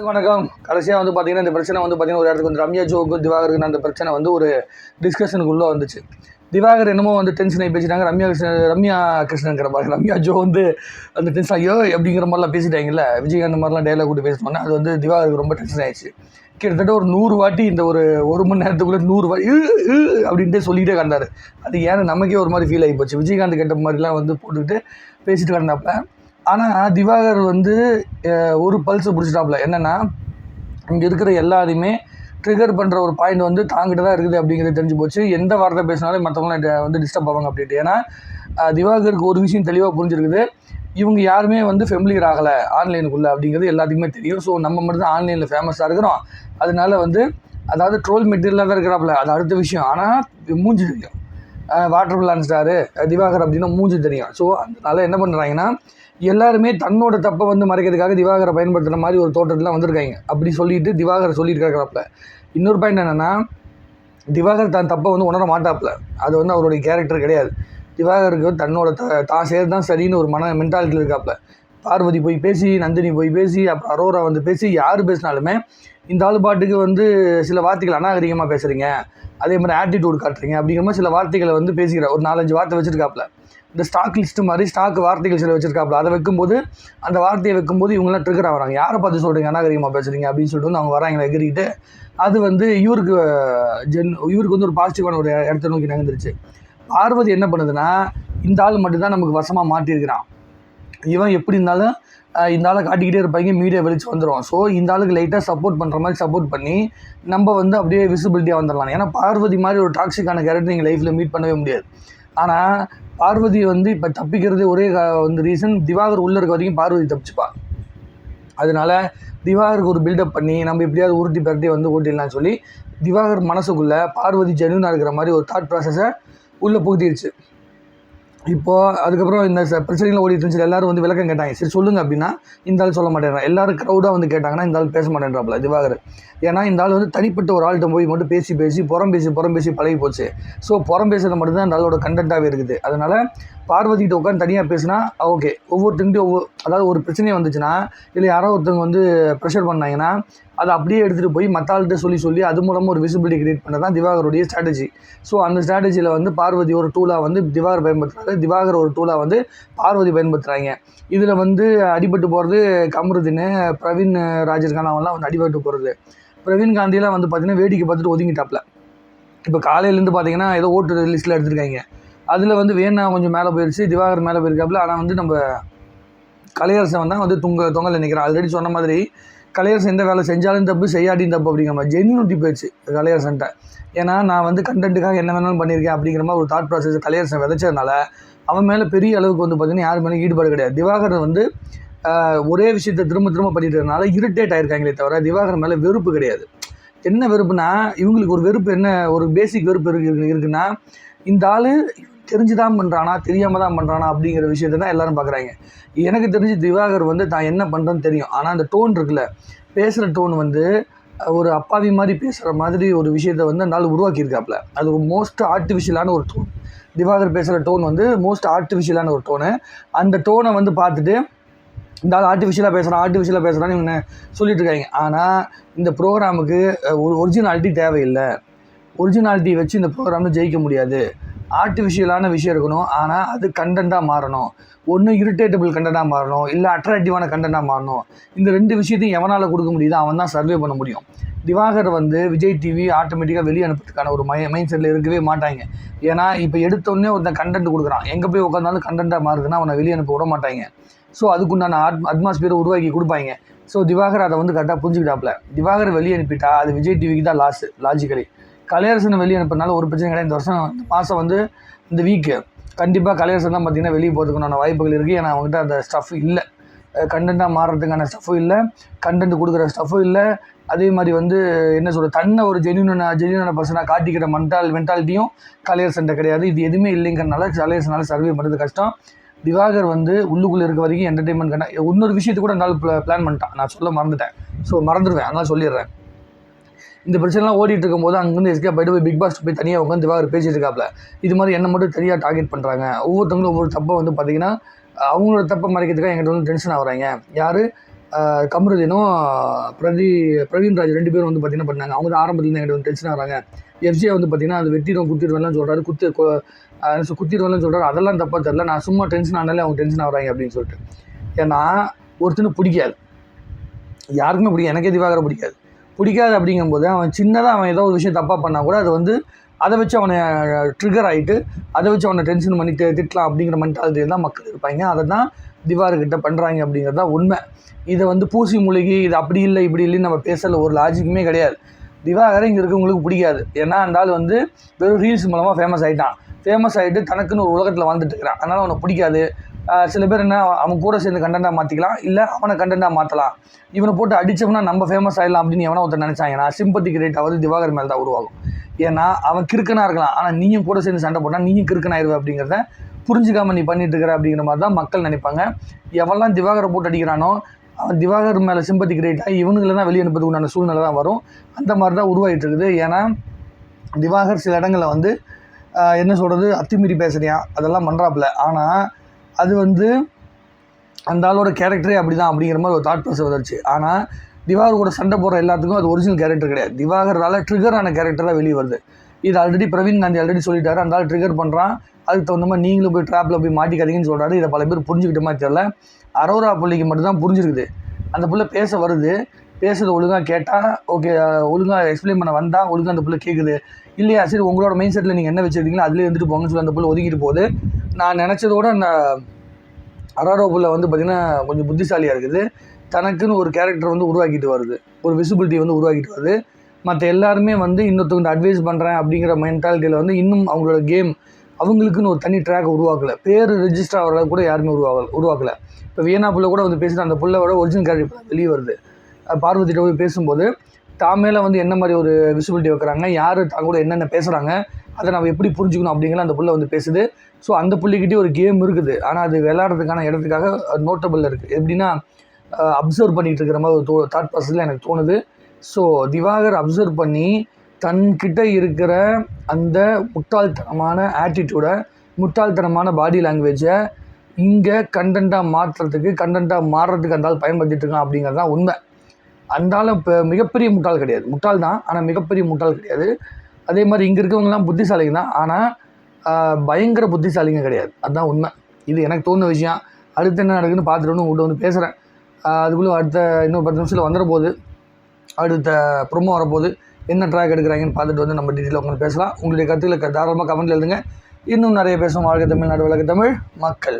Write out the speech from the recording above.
வணக்கம். கடைசியாக வந்து பார்த்தீங்கன்னா இந்த பிரச்சனை வந்து பார்த்தீங்கன்னா ஒரு இடத்துக்கு வந்து ரம்யா ஜோக்கு திவாகருக்கு அந்த பிரச்சனை வந்து ஒரு டிஸ்கஷனுக்குள்ளே வந்துச்சு. திவாகர் என்னமோ வந்து டென்ஷன் ஆகி பேசிட்டாங்க. ரம்யா கிருஷ்ணன் ரம்யா கிருஷ்ணங்கிற மாதிரி. ரம்யா ஜோ வந்து அந்த டென்ஷன் ஐயோ அப்படிங்கிற மாதிரிலாம் பேசிட்டாங்கல்ல. விஜயகாந்த் மாதிரிலாம் டைலாக் கூட்டி பேசினோன்னே அது வந்து திவாகருக்கு ரொம்ப டென்ஷன் ஆயிடுச்சு. கிட்டத்தட்ட ஒரு நூறு வாட்டி இந்த ஒரு ஒரு மணி நேரத்துக்குள்ளே நூறு வாட்டி அப்படின்ட்டு சொல்லிகிட்டே கண்டார். அது ஏன்னா நமக்கே ஒரு மாதிரி ஃபீல் ஆகி போச்சு. விஜயகாந்த் கேட்ட மாதிரிலாம் வந்து போட்டுக்கிட்டு பேசிட்டு கிடந்தாப்ப ஆனால் திவாகர் வந்து ஒரு பல்ஸ் பிடிச்சிட்டாப்புல என்னென்னா இங்கே இருக்கிற எல்லாரையுமே ட்ரிகர் பண்ணுற ஒரு பாயிண்ட் வந்து தாங்கிட்ட தான் இருக்குது அப்படிங்கிறது தெரிஞ்சு போச்சு. எந்த வார்த்தை பேசினாலும் மற்றவங்களாம் வந்து டிஸ்டர்ப் ஆவாங்க அப்படின்ட்டு. ஏன்னா திவாகருக்கு ஒரு விஷயம் தெளிவாக புரிஞ்சிருக்குது. இவங்க யாருமே வந்து ஃபெமிலியர் ஆகலை ஆன்லைனுக்குள்ளே அப்படிங்கிறது எல்லாத்துக்குமே தெரியும். ஸோ நம்ம மட்டும் தான் ஆன்லைனில் ஃபேமஸாக இருக்கிறோம். அதனால வந்து அதாவது ட்ரோல் மெட்டீரியலாக தான் இருக்கிறாப்புல அது அடுத்த விஷயம். ஆனால் மூஞ்சி தெரியும். வாட்டர் பிளான் ஸ்டாரு திவாகர் அப்படின்னா மூஞ்சி தெரியும். ஸோ அதனால என்ன பண்ணுறாங்கன்னா எல்லாருமே தன்னோட தப்பை வந்து மறைக்கிறதுக்காக திவாகரை பயன்படுத்துகிற மாதிரி ஒரு தோற்றத்தில் வந்திருக்காங்க. அப்படி சொல்லிட்டு திவாகர் சொல்லிட்டு இன்னொரு பாயிண்ட் என்னென்னா திவாகர் தான் தப்பை வந்து உணர மாட்டாப்புல. அது வந்து அவருடைய கேரக்டர் கிடையாது. திவாகருக்கு தன்னோட த தான் செய்கிறது தான் சரின்னு ஒரு மன மென்டாலிட்டியில் இருக்காப்புல. பார்வதி போய் பேசி நந்தினி போய் பேசி அப்புறம் அரோரா வந்து பேசி யார் பேசினாலுமே இந்த ஆள் பாட்டுக்கு வந்து சில வார்த்தைகள் அநாகரிகமாக பேசுகிறீங்க அதே மாதிரி ஆட்டிடியூட் காட்டுறீங்க. அப்படிங்கிற மாதிரி சில வார்த்தைகளை வந்து பேசிக்கிறார் ஒரு நாலஞ்சு வார்த்தை வச்சுருக்காப்புல. இந்த ஸ்டாக் லிஸ்ட்டு மாதிரி ஸ்டாக் வார்த்தைகள் சில வச்சுருக்காப்புல. அதை வைக்கும்போது அந்த வார்த்தையை வைக்கும்போது இவங்களாம் ட்ரிகர் ஆகிறாங்க யாரை பார்த்து சொல்கிறீங்க அநாகரிகமாக பேசுகிறீங்க அப்படின்னு சொல்லிட்டு வந்து அவங்க வராங்க எகிரிக்கிட்டு. அது வந்து இவருக்கு ஜென் இவருக்கு வந்து ஒரு பாசிட்டிவான ஒரு இடத்த நோக்கி நகர்ந்துருச்சு. பார்வதி என்ன பண்ணுதுன்னா இந்த ஆள் மட்டும்தான் நமக்கு வசமாக மாட்டியிருக்கிறான். இவன் எப்படி இருந்தாலும் இந்த ஆளை காட்டிக்கிட்டே இருப்பாங்க மீடியா வெளிச்சு வந்துடும் ஸோ இந்த ஆளுக்கு லைட்டாக சப்போர்ட் பண்ணுற மாதிரி சப்போர்ட் பண்ணி நம்ம வந்து அப்படியே விசிபிலிட்டியாக வந்துடலாம் ஏன்னா பார்வதி மாதிரி ஒரு டாக்ஸிக்கான கேரக்டர் நீங்கள் லைஃப்பில் மீட் பண்ணவே முடியாது. ஆனால் பார்வதி வந்து இப்போ தப்பிக்கிறது ஒரே கா- வந்து ரீசன் திவாகர் உள்ளே இருக்க வரைக்கும் பார்வதி தப்பிச்சுப்பாள் அதனால திவாகருக்கு ஒரு பில்டப் பண்ணி நம்ம எப்படியாவது உருட்டி பரட்டி வந்து ஓட்டிடலாம்னு சொல்லி திவாகர் மனசுக்குள்ளே பார்வதி ஜெனுவனாக இருக்கிற மாதிரி ஒரு தாட் ப்ராசஸை உள்ளே புகுத்திடுச்சு இப்போது அதுக்கப்புறம் இந்த பிரச்சனைகள் ஓடிட்டு இருந்துச்சு எல்லாரும் வந்து விளக்கம் கேட்டாங்க. சரி சொல்லுங்க அப்படின்னா இந்த ஆள் சொல்ல மாட்டேங்கிறான் எல்லாரும் க்ரௌடாக வந்து கேட்டாங்கன்னா இந்த ஆள் பேச மாட்டேன்றாப்புல திவாகர். ஏன்னா இந்த ஆள் வந்து தனிப்பட்ட ஒரு ஆள்கிட்ட போய் மட்டும் பேசி பேசி புறம் பேசி புறம் பேசி பழகி போச்சு. ஸோ புறம் பேசுறது மட்டும்தான் இந்த ஆளோட கண்டென்ட்டாகவே இருக்குது. அதனால் பார்வதிக்கிட்ட உட்காந்து தனியாக பேசினா ஓகே ஒவ்வொருத்தங்கிட்டையும் ஒவ்வொரு அதாவது ஒரு பிரச்சனையே வந்துச்சுன்னா இல்லை யாரோ ஒருத்தவங்க வந்து ப்ரெஷர் பண்ணாங்கன்னா அதை அப்படியே எடுத்துகிட்டு போய் மற்ற ஆள்கிட்ட சொல்லி சொல்லி அது மூலமாக ஒரு விசிபிலிட்டி கிரியேட் பண்ண தான் திவாகருடைய ஸ்ட்ராட்டஜி ஸோ அந்த ஸ்ட்ராட்டஜியில் வந்து பார்வதி ஒரு டூலாக வந்து திவாகர் பயன்படுத்துகிறாரு திவாகர் ஒரு டூலாக வந்து பார்வதி பயன்படுத்துகிறாங்க இதில் வந்து அடிபட்டு போகிறது கமருதீன் பிரவீன் ராஜர்கான் அவன்லாம் வந்து அடிபட்டு போகிறது பிரவீன் காந்தியெலாம் வந்து பார்த்திங்கன்னா வேடிக்கை பார்த்துட்டு ஒதுங்கிட்டாப்ல. இப்போ காலையிலேருந்து பார்த்தீங்கன்னா ஏதோ ஓட்டு லிஸ்ட்டில் எடுத்திருக்காங்க. அதில் வந்து வேணா கொஞ்சம் மேலே போயிடுச்சு திவாகர் மேலே போயிருக்காப்புல. ஆனால் வந்து நம்ம கலையரசன் தான் வந்து துங்க தொங்கல் நினைக்கிறேன் ஆல்ரெடி சொன்ன மாதிரி கலையரசன் எந்த வேலை செஞ்சாலும் தப்பு செய்யாட்டியும் தப்பு அப்படிங்கிற மாதிரி. ஜென்யூனிட்டி போயிடுச்சு கலையரசன்ட்ட. ஏன்னா நான் வந்து கண்டென்ட்டுக்காக என்ன வேணாலும் பண்ணியிருக்கேன் அப்படிங்கிற மாதிரி ஒரு தாட் ப்ராசஸ் கலையரசன் விதைச்சதுனால அவன் மேலே பெரிய அளவுக்கு வந்து பார்த்தீங்கன்னா யார் மேலே ஈடுபாடு கிடையாது. திவாகரன் வந்து ஒரே விஷயத்தை திரும்ப திரும்ப பண்ணிட்டுறதுனால இரிட்டேட் ஆயிருக்காங்களே தவிர திவாகரன் மேலே வெறுப்பு கிடையாது. என்ன வெறுப்புனா இவங்களுக்கு ஒரு வெறுப்பு என்ன ஒரு பேசிக் வெறுப்பு இருக்கு- இருக்குன்னா இந்த ஆள் தெரிஞ்சு தான் பண்ணுறானா தெரியாமல் தான் பண்ணுறானா அப்படிங்கிற விஷயத்தை தான் எல்லாரும் பார்க்குறாங்க எனக்கு தெரிஞ்சு திவாகர் வந்து தான் என்ன பண்ணுறேன்னு தெரியும். ஆனால் அந்த டோன் இருக்குல்ல பேசுகிற டோன் வந்து ஒரு அப்பாவி மாதிரி பேசுகிற மாதிரி ஒரு விஷயத்தை வந்து அந்த ஆள் உருவாக்கியிருக்காப்புல. அது ஒரு மோஸ்ட் ஆர்டிஃபிஷியலான ஒரு டோன். திவாகர் பேசுகிற டோன் வந்து மோஸ்ட் ஆர்டிஃபிஷியலான ஒரு டோனு. அந்த டோனை வந்து பார்த்துட்டு இந்த ஆள் ஆர்டிஃபிஷியலாக பேசுகிறான் ஆர்டிஃபிஷியலாக பேசுகிறான்னு இவங்க சொல்லிட்டு இருக்காங்க ஆனால் இந்த ப்ரோக்ராமுக்கு ஒரு ஒரிஜினாலிட்டி தேவையில்லை. ஒரிஜினாலிட்டி வச்சு இந்த ப்ரோக்ராமில் ஜெயிக்க முடியாது. ஆர்டிஃபிஷியலான விஷயம் இருக்கணும். ஆனால் அது கண்டென்ட்டாக மாறணும். ஒன்று இரிட்டேட்டபிள் கண்டென்ட்டாக மாறணும். இல்லை அட்ராக்டிவான கண்டென்ட்டாக மாறணும். இந்த ரெண்டு விஷயத்தையும் எவனால் கொடுக்க முடியுதோ அவன் தான் சர்வே பண்ண முடியும். திவாகர் வந்து விஜய் டிவி ஆட்டோமேட்டிக்காக வெளியே அனுப்புறதுக்கான ஒரு மை மைண்ட் செட்டில் இருக்கவே மாட்டாங்க. ஏன்னா இப்போ எடுத்தோடனே ஒருத்தன் கண்டென்ட் கொடுக்குறான். எங்கே போய் உட்காந்தாலும் கண்டென்ட்டாக மாறுதுன்னா அவனை வெளியே அனுப்ப விட மாட்டாங்க. ஸோ அதுக்குண்டான அட் அட்மாஸ்பியரை உருவாக்கி கொடுப்பாங்க. ஸோ திவாகர் அதை வந்து கரெக்டாக புரிஞ்சுக்கிட்டாப்புல திவாகர் வெளியே அனுப்பிட்டா அது விஜய் டிவிக்கு தான் லாஸ் லாஜிக்கலி கலையரசன் வெளியே அனுப்பினால ஒரு பிரச்சனை கிடையாது. இந்த வருஷம் இந்த மாதம் வந்து இந்த வீக்கு கண்டிப்பாக கலையரசன் தான் பார்த்தீங்கன்னா வெளியே போகிறதுக்குண்டான வாய்ப்புகள் இருக்குது ஏன்னா அவங்ககிட்ட அந்த ஸ்டஃப் இல்லை. கண்டென்ட்டாக மாறுறதுக்கான ஸ்டஃப்பும் இல்லை. கண்டென்ட் கொடுக்குற ஸ்டஃப்பும் இல்லை. அதே மாதிரி வந்து என்ன சொல்கிறது தன்னை ஒரு ஜென்யூனான ஜெனியூனான பர்சனாக காட்டிக்கிற மென்டால் மென்டாலிட்டியும் கலையரசன்ட்ட கிடையாது. இது எதுவுமே இல்லைங்கிறனால கலையரசனால சர்வே பண்ணுறது கஷ்டம். திவாகர் வந்து உள்ளுக்குள்ளே இருக்க வரைக்கும் என்டர்டைன்மெண்ட் கண்ணா இன்னொரு விஷயத்தை கூட என்னால் பிளான் பண்ணிட்டான். நான் சொல்ல மறந்துட்டேன். ஸோ மறந்துடுவேன். அதனால் சொல்லிடுறேன். இந்த பிரச்சனைலாம் ஓடிட்டு இருக்கும்போது அங்கேருந்து எஸ்கே போயிட்டு போய் பிக் பாஸ் போய் தனியாக உட்காந்து திவாகர் பேசிட்டு இருக்காப்ல இது மாதிரி என்ன மட்டும் தனியாக டார்கெட் பண்ணுறாங்க ஒவ்வொருத்தவங்களும் ஒவ்வொரு தப்பை வந்து பார்த்தீங்கன்னா அவங்களோட தப்பை மறைக்கிறதுக்காக எங்கிட்ட வந்து டென்ஷன் ஆகிறாங்க. யார்? கமருதீனும் பிரதி பிரவீன் ராஜ் ரெண்டு பேரும் வந்து பார்த்தீங்கன்னா பண்ணாங்க. அவங்க தான் ஆரம்பத்தில் என்கிட்ட வந்து டென்ஷன் ஆகிறாங்க. எஃப்ஜியை வந்து பார்த்தீங்கன்னா அது வெட்டிடும் குத்திடுவேன்லாம் சொல்கிறாரு குத்து கொ- ஆஹ் சு- குத்திடுவேன்லாம் சொல்கிறாரு அதெல்லாம் தப்பாக தெரில நான் சும்மா டென்ஷன் ஆனாலே அவங்க டென்ஷன் ஆகிறாங்க அப்படின்னு சொல்லிட்டு. ஏன்னா ஒருத்தனுக்கு பிடிக்காது. யாருக்குமே பிடிக்கும் எனக்கே திவாகரை பிடிக்காது. பிடிக்காது அப்படிங்கும்போது அவன் சின்னதாக அவன் ஏதோ ஒரு விஷயம் தப்பாக பண்ணால் கூட அது வந்து அதை வச்சு அவனை ட்ரிகர் ஆகிட்டு அதை வச்சு அவனை டென்ஷன் பண்ணி தி- திட்டலாம் அப்படிங்கிற மென்டாலிட்டியில் தான் மக்கள் இருப்பாங்க. அதை தான் திவார்கிட்ட பண்ணுறாங்க அப்படிங்கிறது தான் உண்மை. இதை வந்து பூசி மூலிகை இது அப்படி இல்லை இப்படி இல்லைன்னு நம்ம பேசல ஒரு லாஜிக்குமே கிடையாது. திவாகரை இங்கே இருக்கவங்களுக்கு பிடிக்காது. ஏன்னா அந்த ஆள் வந்து வெறும் ரீல்ஸ் மூலமாக ஃபேமஸ் ஆகிட்டான் ஃபேமஸ் ஆகிட்டு தனக்குன்னு ஒரு உலகத்தில் வாழ்ந்துட்டு இருக்கிறான். அதனால் அவனை பிடிக்காது. சில பேர் என்ன அவன் கூட சேர்ந்து கண்டென்ட்டாக மாற்றிக்கலாம் இல்லை அவனை கண்டென்ட்டாக மாற்றலாம் இவனை போட்டு அடித்தவனா நம்ம ஃபேமஸ் ஆகிடலாம் அப்படின்னு எவனோ ஒருத்தர் நினச்சாங்கன்னா சிம்பத்தி ரேட் ஆகுது திவாகர் மேலே தான் உருவாகும். ஏன்னா அவன் கிறுக்கனாக இருக்கலாம். ஆனால் நீயும் கூட சேர்ந்து சண்டை போட்டால் நீயும் கிறுக்கனாயிருவ அப்படிங்கிறத புரிஞ்சுக்காம நீ பண்ணிட்டு இருக்கிற அப்படிங்கிற மாதிரி தான் மக்கள் நினைப்பாங்க. எவெல்லாம் திவாகரை போட்டு அடிக்கிறானோ அவன் திவாகர் மேலே சிம்பத்தி கிரேட்டாக ஆகி இவனுங்களை தான் வெளியே அனுப்புறதுக்கு உண்டான சூழ்நிலை தான் வரும். அந்த மாதிரி தான் உருவாகிட்டு இருக்குது. ஏன்னா திவாகர் சில இடங்களில் வந்து என்ன சொல்கிறது அத்துமீறி பேசுறியா அதெல்லாம் பண்ணுறாப்புல ஆனால் அது வந்து அந்த ஆளோட கேரக்டரே அப்படி தான் அப்படிங்கிற மாதிரி ஒரு தாட் ப்ராசஸ் வந்துருச்சு. ஆனால் திவாகர் கூட சண்டை போடுற எல்லாத்துக்கும் அது ஒரிஜினல் கேரக்டர் கிடையாது. திவாகரால் ட்ரிகர் ஆன கேரக்டர் தான் வெளியே வருது. இது ஆல்ரெடி பிரவீன் காந்தி ஆல்ரெடி சொல்லிட்டாரு. அந்த ஆள் ட்ரிகர் பண்ணுறான் அதுக்கு தகுந்த மாதிரி நீங்களும் போய் ட்ராப்பில் போய் மாட்டிக்காதீங்கன்னு சொல்கிறாரு இதை பல பேர் புரிஞ்சுக்கிட்ட மாதிரி தெரியல. அரோரா பிள்ளைக்கு மட்டும்தான் புரிஞ்சிருக்குது. அந்த பிள்ளை பேச வருது. பேசுறது ஒழுங்காக கேட்டால் ஓகே ஒழுங்காக எக்ஸ்பிளைன் பண்ண வந்தால் ஒழுங்காக அந்த பிள்ளை கேட்குது இல்லையா சரி உங்களோட மைண்ட் செட்டில் நீங்கள் என்ன வச்சுருக்கீங்களோ அதுலேயே இருந்துட்டு போங்கன்னு சொல்லி அந்த பிள்ளை ஒதுக்கிட்டு போகுது. நான் நினச்சதோட நான் அராரோ வந்து பார்த்திங்கன்னா கொஞ்சம் புத்திசாலியாக இருக்குது. தனக்குன்னு ஒரு கேரக்டர் வந்து உருவாக்கிட்டு வருது. ஒரு விசிபிலிட்டி வந்து உருவாக்கிட்டு வருது. மற்ற எல்லாருமே வந்து இன்னொருத்தவங்க அட்வைஸ் பண்ணுறேன் அப்படிங்கிற மென்டாலிட்டியில் வந்து இன்னும் அவங்களோட கேம் அவங்களுக்குன்னு ஒரு தனி ட்ராக் உருவாக்கலை. பேர் ரிஜிஸ்டர் ஆகிறத கூட யாருமே உருவாகல உருவாக்கலை. இப்போ வியனா புள்ள கூட வந்து பேசிட்டு அந்த புள்ளோட ஒரிஜினல் கேரக்டர் வெளியே வருது. பார்வதியிட்ட பார்வதிட்ட போய் பேசும்போது தான் மேலே வந்து என்ன மாதிரி ஒரு விசிபிலிட்டி வைக்கிறாங்க யார் தான் கூட என்னென்ன பேசுகிறாங்க அதை நம்ம எப்படி புரிஞ்சுக்கணும் அப்படிங்கிற அந்த புள்ள வந்து பேசுது. ஸோ அந்த புள்ளிக்கிட்டே ஒரு கேம் இருக்குது. ஆனால் அது விளையாடுறதுக்கான இடத்துக்காக நோட்டபிள் இருக்குது எப்படின்னா அப்சர்வ் பண்ணிகிட்டு இருக்கிற மாதிரி ஒரு தோ தாட் ப்ராசஸில் எனக்கு தோணுது. ஸோ திவாகர் அப்சர்வ் பண்ணி தன்கிட்ட இருக்கிற அந்த முட்டாள்தனமான ஆட்டிடியூடை முட்டாள்தனமான பாடி லாங்குவேஜை இங்கே கண்டென்ட்டாக மாற்றுறதுக்கு கண்டென்ட்டாக மாறுறதுக்கு அந்த ஆள் பயன்படுத்திட்டு இருக்கான் அப்படிங்கிறது தான் உண்மை. அந்தாலும் இப்போ மிகப்பெரிய முட்டாள் கிடையாது. முட்டாள் தான் ஆனால் மிகப்பெரிய முட்டாள் கிடையாது. அதே மாதிரி இங்கே இருக்கவங்கலாம் புத்திசாலிங்க தான் ஆனால் பயங்கர புத்திசாலிங்க கிடையாது. அதுதான் உண்மை. இது எனக்கு தோணுன விஷயம். அடுத்து என்ன நடக்குதுன்னு பார்த்துட்டு உங்கள்கிட்ட வந்து பேசுகிறேன் அதுக்குள்ளே அடுத்த இன்னும் பத்து நிமிஷத்தில் வந்துட போகுது அடுத்த ப்ரொமோ வரப்போகுது என்ன ட்ராக் எடுக்கிறாங்கன்னு பார்த்துட்டு வந்து நம்ம டீட்டெயில் உட்காந்து பேசலாம். உங்களுடைய கருத்துக்களை தாராளமாக கமெண்ட்டில் எழுதுங்க. இன்னும் நிறைய பேசுவோம். வாழ்க்கை தமிழ்நாடு வழக்கு தமிழ் மக்கள்.